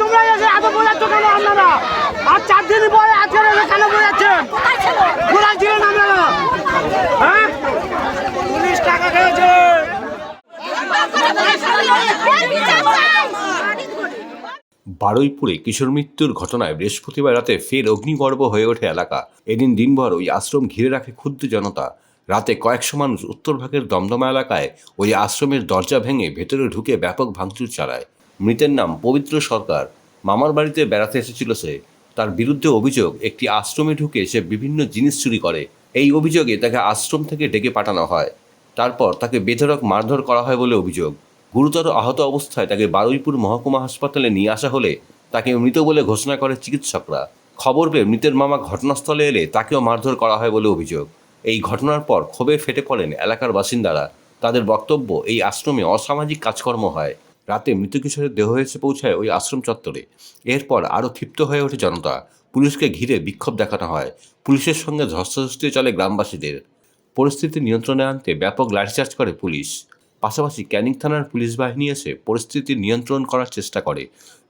তোমরা এসে এত বোঝাচ্ছ কেন আপনারা? আর চার দিন পরে এসে কেন বোঝাচ্ছেন? আপনারা? হ্যাঁ? পুলিশ টাকা খেয়েছে। বারুইপুরে কিশোর মৃত্যুর ঘটনায় বৃহস্পতিবার রাতে ফের অগ্নিগর্ভ হয়ে ওঠে এলাকা। এদিন দিনভর ওই আশ্রম ঘিরে রাখে ক্ষুদ্র জনতা। রাতে কয়েকশো মানুষ উত্তরভাগের দমদমা এলাকায় ওই আশ্রমের দরজা ভেঙে ভেতরে ঢুকে ব্যাপক ভাঙচুর চালায়। মৃতের নাম পবিত্র সরকার। মামার বাড়িতে বেড়াতে এসেছিল সে। তার বিরুদ্ধে অভিযোগ, একটি আশ্রমে ঢুকে সে বিভিন্ন জিনিস চুরি করে। এই অভিযোগে তাকে আশ্রম থেকে ডেকে পাঠানো হয়। তারপর তাকে বেধড়ক মারধর করা হয় বলে অভিযোগ। গুরুতর আহত অবস্থায় তাকে বারুইপুর মহকুমা হাসপাতালে নিয়ে আসা হলে তাকে মৃত বলে ঘোষণা করে চিকিৎসকরা। খবর পেয়ে মৃতের মামা ঘটনাস্থলে এলে তাকেও মারধর করা হয় বলে অভিযোগ। এই ঘটনার পর ক্ষোভে ফেটে পড়েন এলাকার বাসিন্দারা। তাদের বক্তব্য, এই আশ্রমে অসামাজিক কাজকর্ম হয়। রাতে মৃত কিশোরের দেহ এসে পৌঁছায় ওই আশ্রম চত্বরে। এরপর আরও ক্ষিপ্ত হয়ে ওঠে জনতা। পুলিশকে ঘিরে বিক্ষোভ দেখানো হয়। পুলিশের সঙ্গে ধস্তাধস্তি চলে গ্রামবাসীদের। পরিস্থিতি নিয়ন্ত্রণে আনতে ব্যাপক লাঠিচার্জ করে পুলিশ। পাশাপাশি ক্যানিং থানার পুলিশ বাহিনী এসে পরিস্থিতি নিয়ন্ত্রণ করার চেষ্টা করে।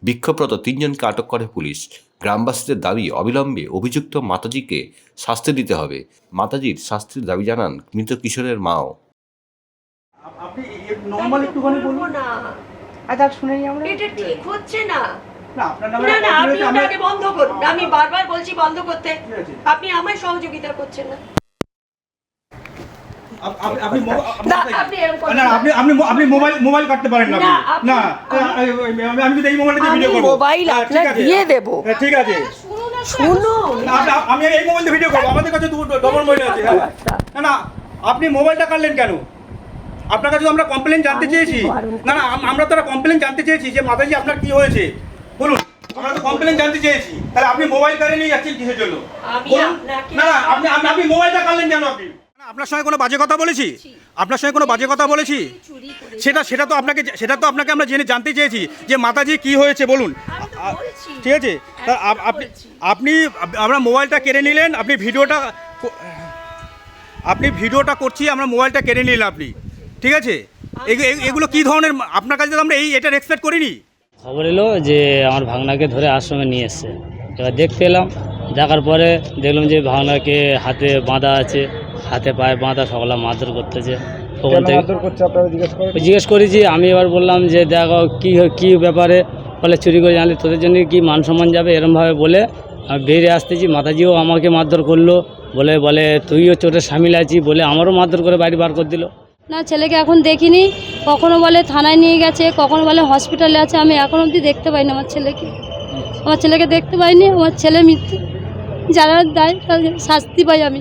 বিক্ষোভরত তিনজনকে আটক করে পুলিশ। গ্রামবাসীদের দাবি অবিলম্বে অভিযুক্ত মাতাজিকে শাস্তি দিতে হবে। মাতাজির শাস্তির দাবি জানান মৃত কিশোরের মাও। আপনি নর্মাল একটুখানি বলুন। না আচ্ছা শুনে আমরা? এটা ঠিক হচ্ছে না। না না না আপনি ওটাকে বন্ধ করুন। আমি বারবার বলছি বন্ধ করতে। আপনি আমায় সহযোগিতা করছেন না। আপ- আপ- আপনি মো- না, আপনি- আপনি এরকম করবেন না, না। আপনি আপনি মো- আপনি মোবাইল মোবাইল কাটতে পারেন না না, আমি- আমি এই মোবাইলটা দিয়ে ভিডিও করব। মোবাইল হ্যাঁ, ঠিক আপনাকে আছে। দিয়ে দেবো। হ্যাঁ, ঠিক আছে। শুনুন আমি এই মোবাইল দিয়ে ভিডিও করব। আমাদের কাছে ডবল মোবাইল আছে। হ্যাঁ। না না আপনি মোবাইলটা কাটলেন কেন? আপনার কাছে তো আমরা কমপ্লেন জানতে চেয়েছি। না না আমরা তো কমপ্লেন জানতে চেয়েছি যে মাতাজি আপনার কি হয়েছে? বলুন আমরা তো কমপ্লেন জানতে চেয়েছি। তাহলে আপনি মোবাইল কারে নিয়ে যাচ্ছেন কিসের জন্য। না না আপনি আপনি আপনি মোবাইলটা কাটলেন কেন আপনি? না, আপনার সঙ্গে কোনো বাজে কথা বলেছি? আপনার সঙ্গে কোনো বাজে কথা বলেছি? সেটা সেটা তো আপনাকে সেটা তো আপনাকে আমরা জেনে জানতে চেয়েছি যে মাতাজি কি হয়েছে বলুন। ঠিক আছে? তা আপ- আপনি আপনি আমরা মোবাইলটা কেড়ে নিলেন আপনি ভিডিওটা আপনি ভিডিওটা করছি আমরা মোবাইলটা কেড়ে নিলেন আপনি। ঠিক আছে? এগু- এগু- এগুলো কি ধরনের আপনার কাছে তো আমরা এই এটা এক্সপেক্ট করিনি। খবর এলো যে আমার ভাগনাকে ধরে আশ্রমে নিয়ে এসছে। এবার দেখতে এলাম দেখার পরে দেখলাম যে ভাগনাকে হাতে বাঁধা আছে হাতে পায়ে বাঁধা সকলা মারধর করতেছে। ওখান থেকে জিজ্ঞেস করেছি আমি এবার বললাম যে দেখো কী কী ব্যাপারে বলে চুরি করে জানলে তোদের জন্য কি মান সম্মান যাবে এরমভাবে বলে আমি বেরিয়ে আসতেছি মাতাজিও আমাকে মারধর করল বলে বলে তুইও চোটে সামিল আছি বলে আমারও মারধর করে বাড়ি বার করে দিল। না ছেলেকে এখন দেখিনি কখনো বলে থানায় নিয়ে গেছে কখনো বলে হসপিটালে আছে আমি এখন অবধি দেখতে পাইনি আমার ছেলেকে। আমার ছেলেকে দেখতে পাইনি আমার ছেলে মৃত্যু যারা দেয় তাদের শাস্তি পাই আমি।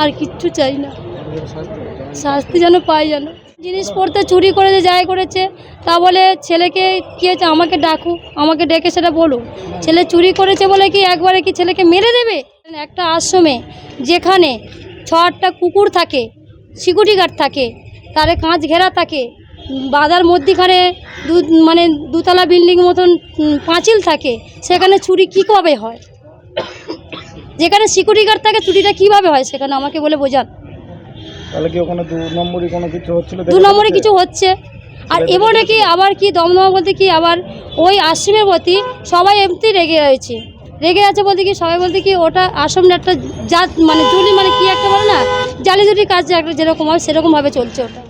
আর কিচ্ছু চাই না। শাস্তি যেন পাই যেন। জিনিস পড়তে চুরি করে যে যাই করেছে তা বলে ছেলেকে কী হয়েছে আমাকে ডাকুক আমাকে ডেকে সেটা বলুক। ছেলে চুরি করেছে বলে কি একবারে কি ছেলেকে মেরে দেবে? একটা আশ্রমে যেখানে ছ আটটা কুকুর থাকে সিকিউরিটি গার্ড থাকে তারে কাঁচ ঘেরা থাকে বাজার মধ্যিখানে দু মানে দুতলা বিল্ডিং মতন পাঁচিল থাকে সেখানে চুরি কী কবে হয়? যেখানে সিকিউরিটি গার্ড থাকে চুরিটা কীভাবে হয় সেখানে আমাকে বলে বোঝান। তাহলে কি ওখানে দু নম্বরই কোনো কিছু হচ্ছিল দু নম্বরে কিছু হচ্ছে। আর এবারে কি আবার কি দমদমা বলতে কি আবার ওই আশ্রমের প্রতি সবাই এমনি রেগে রয়েছে। রেগে আছে বলতে কি সবাই বলতে কি ওটা আশ্রমটা একটা জাত মানে জুলি মানে কি একটা বলে না? জালি জুলি কাজ যেরকম হয় সেরকমভাবে চলছে ওটা।